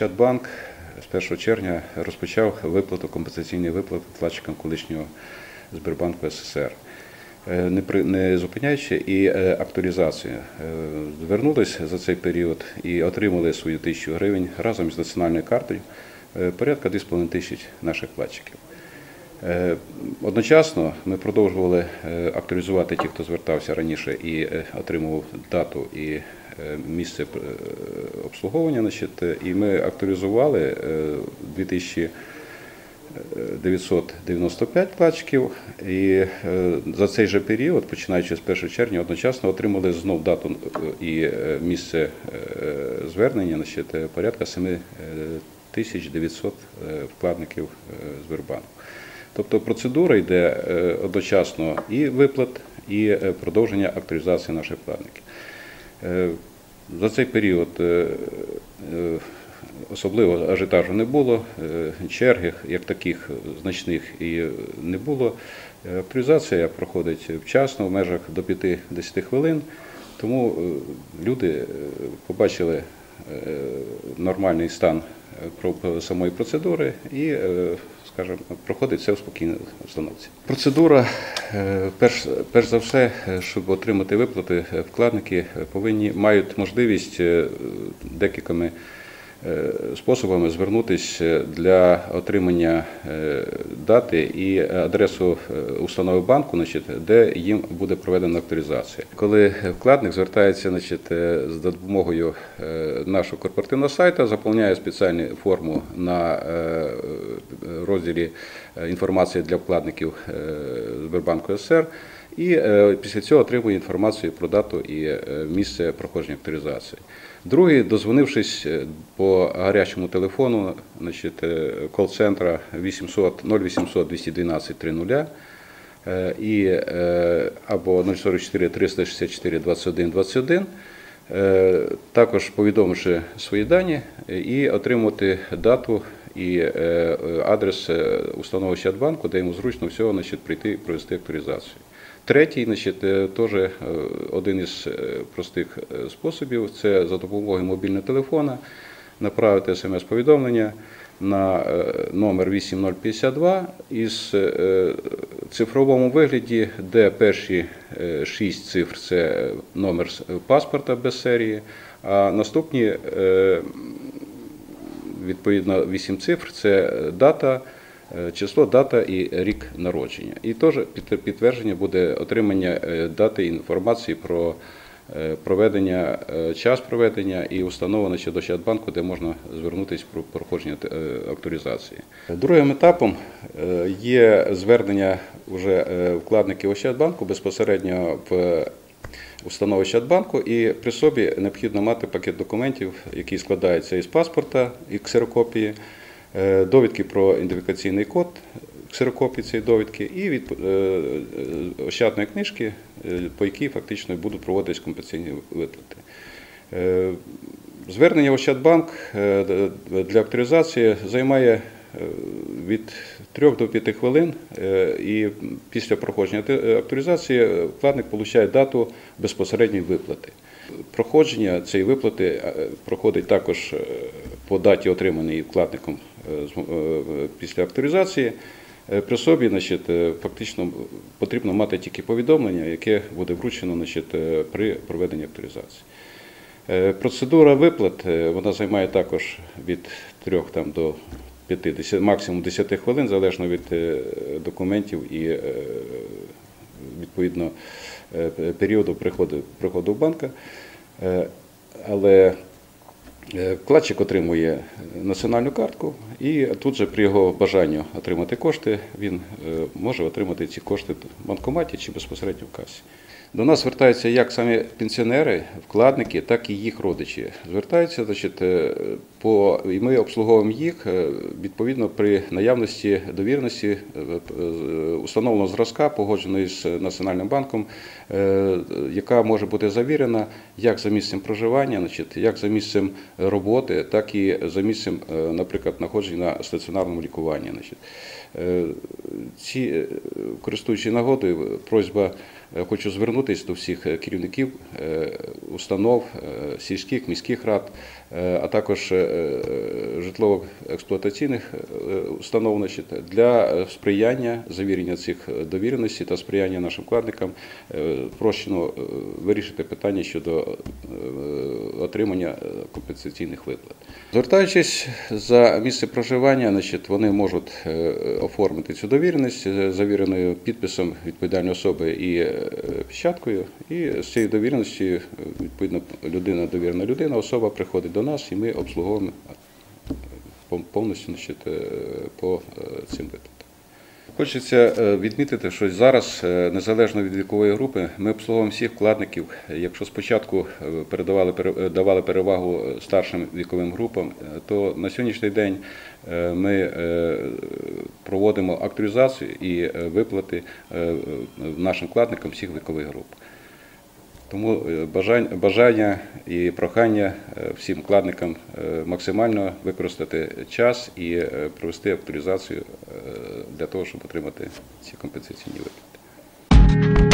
Ощадбанк з 1 червня розпочав виплату компенсаційної виплати вкладчикам колишнього Сбербанку СССР. Е, Не, зупиняючи і е, актуалізацію. Е, Звернулись за цей період і отримали свою тисячу гривень разом з національною картою порядка 2,5 тисяч наших вкладчиків. Е, Одночасно ми продовжували е, актуалізувати ті, хто звертався раніше і е, отримував дату і місце обслуговування. І ми актуалізували е, 2995 вкладчиків. І за цей же період, починаючи з 1 червня, одночасно отримали знов дату і місце звернення значить, порядка 7900 е, вкладників Сбербанку. Тобто процедура йде е, одночасно і виплат, і е, продовження актуалізації наших вкладників. Е, За цей період особливо ажіотажу не було, черги як таких значних і не було. Е, проходить вчасно, в межах до 5-10 хвилин, тому люди побачили нормальний стан самої процедури і, е, скажімо, проходить все в спокійній установці. Процедура, е, перш, перш за все, щоб отримати виплати, вкладники повинні мають можливість е, декількома способами звернутися для отримання е, дати і адресу е, установи банку, значить, де їм буде проведена актуалізація. Коли вкладник звертається значить, е, з допомогою е, нашого корпоративного сайту, заповняє спеціальну форму на е, розділі е, інформації для вкладників е, Сбербанку СР. І е, після цього отримує інформацію про дату і е, місце проходження авторизації. Другий, дозвонившись е, по гарячому телефону, кол-центра 800 0800 212 30 е, і або 044 364 21 21, е, також повідомивши свої дані і отримати дату і адрес е, установи Щадбанку, де йому зручно всього значить, прийти і провести актуалізацію. Третій, значить, е, теж е, один із е, простих способів це за допомогою мобільного телефона направити смс-повідомлення на номер 8052 із цифровому вигляді, де перші шість цифр це номер паспорта без серії, а наступні відповідно 8 цифр це дата, число, дата і рік народження. І теж під- підтвердження буде отримання е, дати інформації про е, проведення, е, час проведення і установлено ще до Щадбанку, де можна звернутися про проходження е, актуалізації. Другим етапом е, є звернення вже е, вкладників Ощадбанку безпосередньо в установи Щадбанку, і при собі необхідно мати пакет документів, який складається із паспорта і ксерокопії, е, довідки про ідентифікаційний код, ксерокопії цієї довідки, і від е, е, ощадної книжки, е, по якій фактично будуть проводитись компенсаційні виплати. Е, Звернення в Ощадбанк е, для авторизації займає е, від 3 до 5 хвилин, е, і після проходження авторизації е, вкладник отримує дату безпосередньої виплати. Проходження цієї виплати е, проходить також е, по даті, отриманої вкладником е, е, після авторизації. Е, При собі значить, е, фактично потрібно мати тільки повідомлення, яке буде вручено значить, е, при проведенні авторизації. Е, Процедура виплат е, вона займає також від 3 там, до 50, максимум 10 хвилин, залежно від е, документів і е, відповідно е, періоду приходу, приходу в банка. Е, Але е, вкладчик отримує національну картку, і тут же при його бажанні отримати кошти, він е, може отримати ці кошти в банкоматі чи безпосередньо в касі. До нас звертаються як самі пенсіонери, вкладники, так і їх родичі. Звертаються значить, е, По, і ми обслуговуємо їх е, відповідно при наявності довіреності е, установленого зразка, погодженої з Національним банком, яка може бути завірена як за місцем проживання, значить, як за місцем роботи, так і за місцем, наприклад, знаходження на стаціонарному лікуванні. Значить. Ці, користуючись нагодою, просьба хочу звернутися до всіх е, керівників е, установ, е, сільських, міських рад, а також житлово-експлуатаційних установ для сприяння завірення цих довіреностей та сприяння нашим вкладникам прощено вирішити питання щодо отримання компенсаційних виплат. Звертаючись за місце проживання, значить, вони можуть оформити цю довіреність завіреною підписом відповідальної особи і е, печаткою. І з цією довіреністю, е, відповідно, людина, довірена людина, особа приходить до нас і ми обслуговуємо е, повністю значить, е, по цим виплатам. Хочеться е, відмітити, що зараз, е, незалежно від вікової групи, ми обслуговуємо всіх вкладників. Якщо спочатку е, передавали давали перевагу старшим віковим групам, то на сьогоднішній день ми проводимо актуалізацію і виплати нашим вкладникам всіх вікових груп. Тому бажання, і прохання всім вкладникам максимально використати час і провести актуалізацію для того, щоб отримати ці компенсаційні виплати.